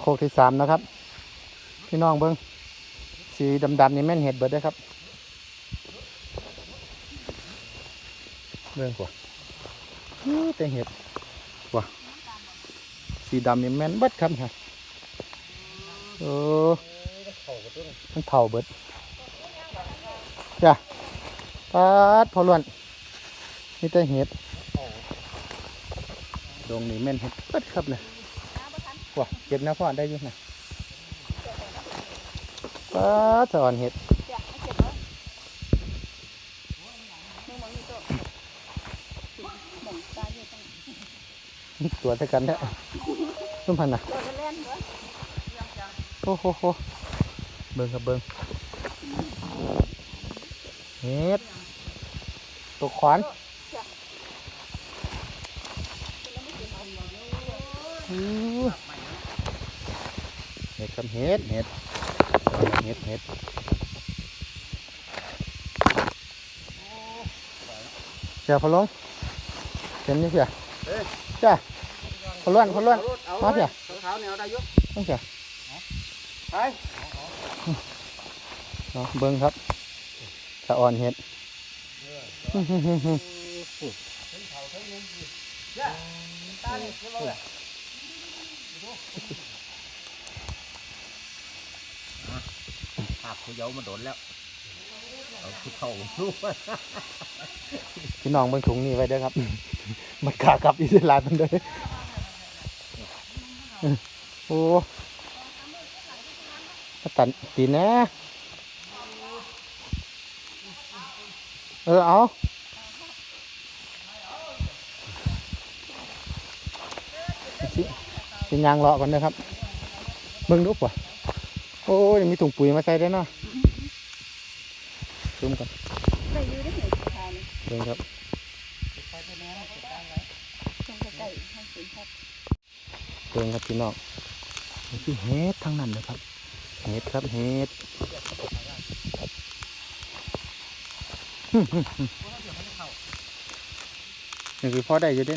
โคกที่สามนะครับ พี่น้องเบิ้งสีดำๆนี่แม่นเห็ดเบิดได้ครับเบิ้งกว่าแต่เห็ดกว่าสีดำนี่แม่นเบิดครับฮะโอ้มันเผาเบิดจ้ะปาดพอล้วนนี่แต่เห็ดดงนี่แม่นเห็ดเบิดครับเนี่ย กว้าเก็บน้ำพ่อได้อยังไงป้าสอนเห็ดตัวเท่ากันแท้ทุ่มพันนะโอ้โหเบิ้งครับเบิ้งเฮ็ดตัวขวานอู้เฮ็ดครับเฮ็ดเฮ็ดเฮ็ดเฮ็ดเจ้าพะลงเห็นนี่เสียจ้าพะล้วนพะล้วนมาเถอะเท้าแนวได้ยุต้องเสียไปเบิ้งครับสะอ่อนเห็ดตาเนี่ยเท่าไหร่ภาพเขาเย้ามาโดนแล้วเอาเฒ่าลูกพี่น้องเบิ้งถุงนี่ไว้เด้อครับ มันขากลับอีสลานมันเด้อโอ้ตันตีนะ เออเอาสิสิยางเลาะก่อนนะครับเบิ้งดูป่ะ อ้ยมีถุงปุ๋ยมาใส่ได้วยเนาะซูมก่อนได้อยู่ได้เห็นทานเบิ้งครับตรงใกล้ๆให้สินครับเบิ่งครับพี่น้องนี่เฮ็ดทั้งนั้นเลยครับเฮ็ดครับเฮ็ดนี่คือพ่อได้อยู่เด้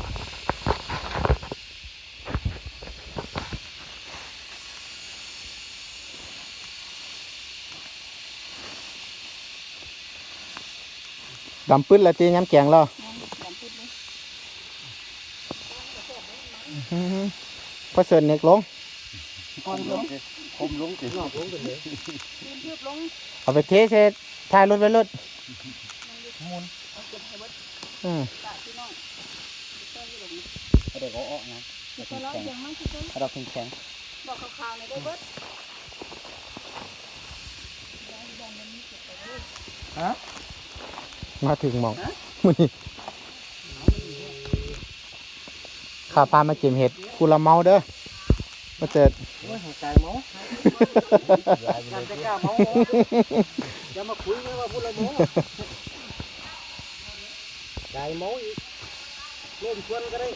ดำปื้ดละตีย้ำแกงเรางั้นดำพุดเลยอื้อหือพอเสิร์นเน็กลงก่อนลงคมลงสิลงไปเลยยืนยืดลงเอาไปเทเสร็จถ่ายรถไว้รถมุนเอาเก็บให้เบิดอืมตาพี่น้องเต้ยอยู่ตรงนี้เอาเด็กเอาออกนะเดี๋ยวเราเสียงมันคือเต้ยถ้าเราแข็งแข็งบอกขาวๆในอยได้เบิด มาถึงหมองมื้อนี้ข้าพามาเก็บเห็ดกูละเมาเด้อมาเจอโอ้ยหัวใจเมาการจะกล้าเมาอย่ามาคุยนะว่าพูดละเมาใจเมาอีกเล่นชวนก็ได้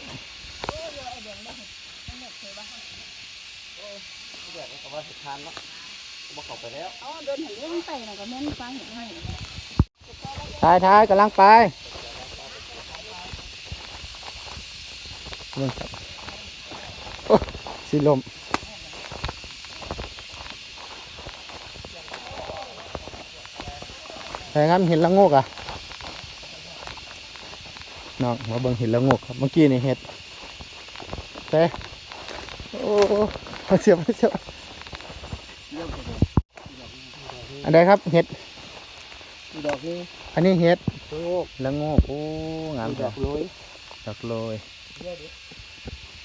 เดี๋ยวก็ว่าสุดทานแล้วบอกเขาไปแล้วเอาเดินเห็นเรื่องไต่น่ะก็แม่นฟังเห็นไหม ท้ายท้ายกำลังไปนี่ครับสิลมแต่งั้นเห็นละงกอะน้องมาเบิ่งเห็นละงกครับเมื่อกี้นี่เห็ดแต่โอ้เสียบเสียบอันใดครับเห็ด ดอกนี้อันนี้เห็ดโอ้ละโงกโอ้งามดจัองกโรยดอกโรย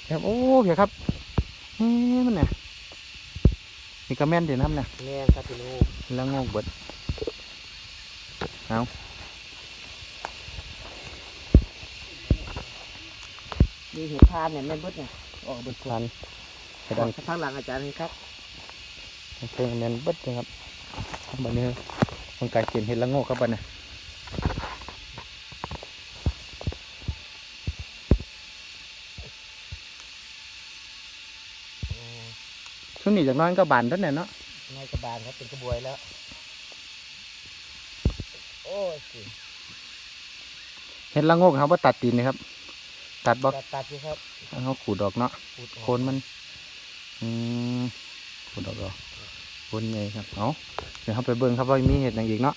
ครับโอ้เพียครับนี่มันน่ะนี่ก็แม่นเดี๋ยวน้ำน่ะแม่ครับพี่ลูกละโงกเบิดมีเห็ดทานเนี่ยแม่นเบิดเนี่ยออกเบิดพันกระดัดังงข้างหลังอาจารย์ครับเพิ่งแมนเบิดนะครับบันนี้ มันกลายเกณฑ์เห็ดละโงกครับบันนี้ช่วงนี้จากน้อยก็บานเท่านั้นเนาะในกระบาลครับเป็นกระบวยแล้ว โอ้ยสิเห็ดละโงกเขาบ่ตัดตีนนะครับ ตัดบ่ตัดตัดสิครับเขาขูดออกเนาะขูดออกโคนมัน อืมขูดออกเหรอโคนไงครับเอาเดี๋ยวเขาไปเบิ่งครับว่ามีเห็ดอย่างอีกเนาะ